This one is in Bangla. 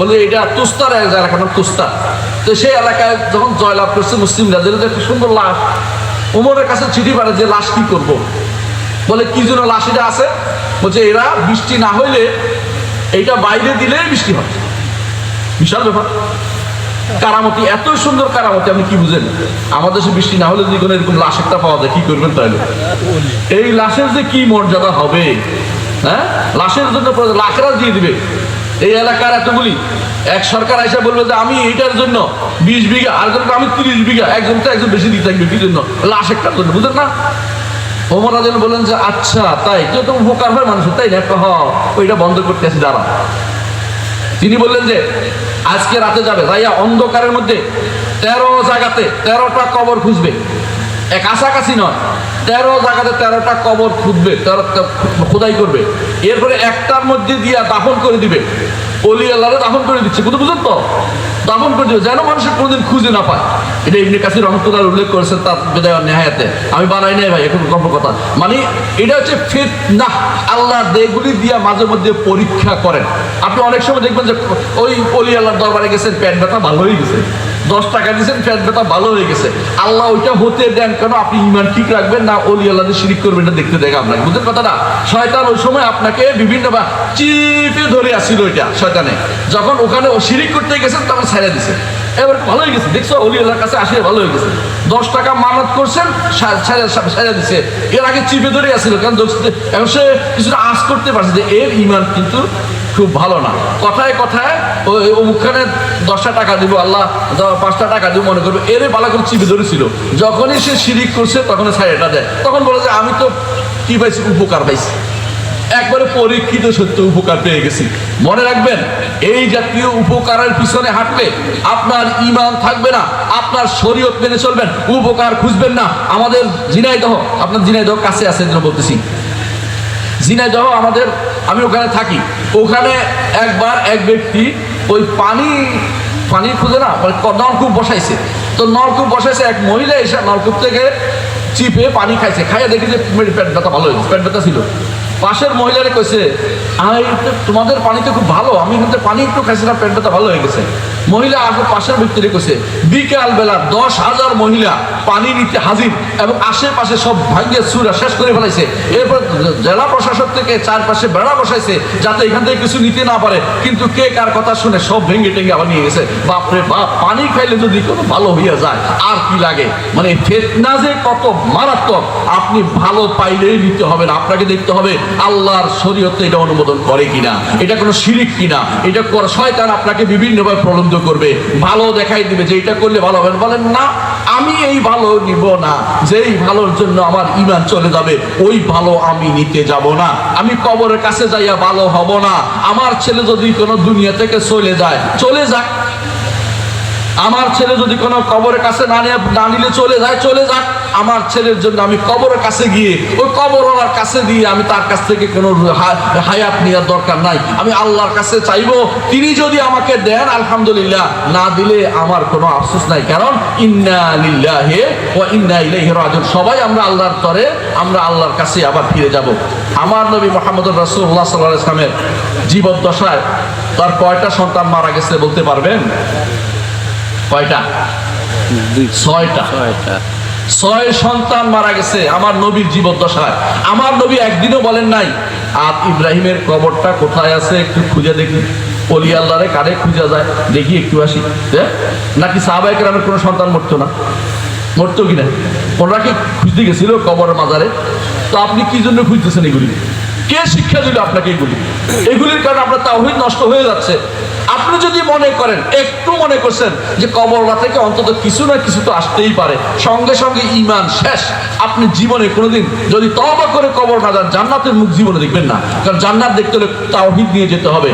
বলে, এটা তুস্তার এক এলাকা নাম তুস্তা। তো সেই এলাকায় যখন জয়লাভ করছে, মুসলিমরা যেটা একটা সুন্দর লাশ। উমরের কাছে চিঠি পাঠায় যে, লাশ কি করব। বলে, কি জন্য লাশ এটা আছে? বলছে, এরা বৃষ্টি না হইলে এইটা বাইরে দিলেই বৃষ্টি হয়। বিশাল ব্যাপার। কারামতি, এত সুন্দর কারামতি, আপনি কি বুঝেন? আমাদের দেশে বৃষ্টি না হলে যদি কোনো এরকম লাশ একটা পাওয়া যায়, কি করবেন তাহলে? এই লাশের যে কি মর্যাদা হবে হ্যাঁ? লাশের জন্য লাখরা দিয়ে দিবে। এই এলাকার এতগুলি। এক সরকার এসে বলবে যে, আমি এটার জন্য বিশ বিঘা, আর একজনকে আমি তিরিশ বিঘা, একজন তো একজন বেশি দিতে থাকবে, কি জন্য? লাশ একটার জন্য, বুঝলেন না? ওমর রাজন বললেন যে আচ্ছা তাই, কেউ তো উপকার হয় মানুষের, তাই না? হ, ওইটা বন্ধ করতে আসি, দাঁড়া। তিনি বললেন যে, আজকে রাতে যাবে, যাইয়া অন্ধকারের মধ্যে তেরো জায়গাতে তেরোটা কবর খুঁজবে। এক কাছাকাছি নয় তেরো জায়গাতে তেরোটা কবর খুঁজবে, তেরো খোদাই করবে। এরপরে একটার মধ্যে দিয়া দাফন করে দিবে। অলি আল্লাহরে দাফন করে দিচ্ছে। বুঝতে বুঝুন তো? দাফন করে দিবে। যেন মানুষের কোনোদিন খুঁজে না পায়। এটা এমনি কাছে রহমতুল্লাহ উল্লেখ করেছেন তার বেদায় নেহায়াতে। আমি বানাই নাই ভাই, এখন গল্প কথা। মানে এটা হচ্ছে ফিত না আল্লাহ দেগুলি দিয়া মাঝে মধ্যে পরীক্ষা করেন। আপনি অনেক সময় দেখবেন যে ওই অলি আল্লাহর দরবারে গেছেন প্যাট ব্যথা ভালো হয়ে গেছে। দশ টাকা দিয়েছেন প্যাট ব্যথা ভালো হয়ে গেছে। আল্লাহ ওইটা হতে দেন কেন? আপনি ইমান ঠিক রাখবেন না, অলি আল্লাহ শিরিক করবেন এটা দেখতে দেখে আপনাকে। বুঝলেন কথাটা? শয়তান ওই সময় আপনাকে বিভিন্ন চিপে ধরে আসছিল ওইটা শয়তানে। যখন ওখানে শিরিক করতে গেছেন, তখন ছেড়ে দিছে। এবার ভালো হয়ে গেছে, দেখছ? অলি আল্লাহর কাছে আসলে ভালো হয়ে গেছে। দশ টাকা মানত করছেন সা- ছেড়ে- সা- ছেড়ে দিছে। এর আগে চিপে ধরে আসছিল, কারণ এখন সে কিছুটা আশ করতে পারছে যে এর ইমান কিন্তু খুব ভালো না। কথায় কথায় ওই অমুকখানে দশটা টাকা দিব, আল্লাহ পাঁচটা টাকা দিব মনে করবে। এরে বালা করে চিপে ধরেছিল। যখনই সে শিরিক করছে তখন ছাড়িটা দেয়। তখন বলে যে, আমি তো কি পাইছি? উপকার পাইছি। একবারে পরীক্ষিত সত্য উপকার পেয়ে গেছি। মনে রাখবেন, এই জাতীয় উপকারের পিছনে হাঁটলে আপনার ইমান থাকবে না, আপনার শরীয়ত মেনে চলবেন, উপকার খুঁজবেন না। আমাদের ঝিনাইদহ, আপনার ঝিনাইদহ কাছে আছে বলতেছি। ঝিনাইদহ আমাদের, আমি ওখানে থাকি। ওখানে একবার এক ব্যক্তি ওই পানি পানি খুঁজে না মানে নলকূপ বসাইছে। তো নলকূপ বসাইছে, এক মহিলা এসে নলকূপ থেকে চিপে পানি খাইছে। খাইয়ে দেখি যে পেট ব্যথা ভালো হয়েছে, পেট ব্যথা ছিল। পাশের মহিলারে কইছে তো তোমাদের পানি তো খুব ভালো, আমি কিন্তু পানি একটু খাইছিলাম পেট ব্যথা ভালো হয়ে গেছে। মহিলা আগে পাশের ব্যক্তিরে কইছে বিকাল বেলা দশ হাজার মহিলা পানি নিতে হাজির এবং আশেপাশে সব ভাঙ্গে সুরা শেষ করে ফেলাইছে। এরপর জেলা প্রশাসক থেকে চারপাশে বেড়া বসাইছে, যাতে এখান থেকে কিছু নিতে না পারে। কিন্তু কে কার কথা শুনে সব ভেঙে টেঙ্গে আবার নিয়ে গেছে। বাপরে বাপ, পানি খাইলে যদি কোনো ভালো হইয়া যায়, আর কি লাগে? মানে ফেতনা যে কত মারাত্মক, আপনি ভালো পাইলেই নিতে হবে না, আপনাকে দেখতে হবে আল্লাহর শরীয়তে এটা অনুমোদন করে কিনা? এটা কোনো শিরিক কিনা? এটা শয়তান আপনাকে বিভিন্নভাবে প্রলব্ধ করবে। ভালো দেখাই দিবে যে এটা করলে ভালো হবে। বলেন, না, আমি এই ভালো নিব না। যেই ভালোর জন্য আমার ইমান চলে যাবে, ওই ভালো আমি নিতে যাব না। আমি কবরের কাছে যাইয়া ভালো হব না। আমার ছেলে যদি কোনো দুনিয়া থেকে চলে যায়, চলে যাক আমার ছেলে যদি কোনো কবরের কাছে না নিয়ে না নিলে চলে যায়, চলে যাক। আমার ছেলের জন্য আমি কবরের কাছে গিয়ে, ওই কবরওয়ালার কাছে দিয়ে আমি তার কাছ থেকে কোনো হায়াত নেওয়ার দরকার নাই। আমি আল্লাহর কাছে চাইব, তিনি যদি আমাকে দেন, আলহামদুলিল্লাহ, না দিলে আমার কোনো আফসোস নাই। কারণ, ইন্না লিল্লাহি ওয়া ইন্না ইলাইহি রাজিউন। সবাই আমরা আল্লাহর তরে, আমরা আল্লাহর কাছে আবার ফিরে যাব। আমার নবী মোহাম্মদুর রাসূলুল্লাহ সাল্লাল্লাহু আলাইহি জীবদ্দশায় তার কয়টা সন্তান মারা গেছে বলতে পারবেন? কয়টা? ছয়টা। ছয়টা। ছয় সন্তান মারা গেছে আমার নবীর জীবদ্দশায়। আমার নবী একদিনও বলেন নাই আর ইব্রাহিমের কবরটা কোথায় আছে একটু খুঁজে দেখি। অলি আল্লাহরে কারে খুঁজে যায় দেখি একটু আসি? নাকি সাহাবাই গ্রামের কোনো সন্তান মরতো না? মরতো কিনা? ওনারা কি খুঁজতে গেছিল কবরের মাজারে? তো আপনি কি জন্য খুঁজতেছেন এগুলি? কে শিক্ষা দিল আপনাকে এগুলি? এগুলির কারণে আপনার তাওহিদ নষ্ট হয়ে যাচ্ছে। আপনি যদি মনে করেন, একটু মনে করছেন যে কবরলা থেকে অন্তত কিছু না কিছু তো আসতেই পারে, সঙ্গে সঙ্গে ইমান শেষ। আপনি জীবনে কোনোদিন যদি তবা করে কবর না যান, জান্নাতের মুখ জীবনে দেখবেন না। কারণ জান্নাত দেখতে হলে তাওহিদ নিয়ে যেতে হবে।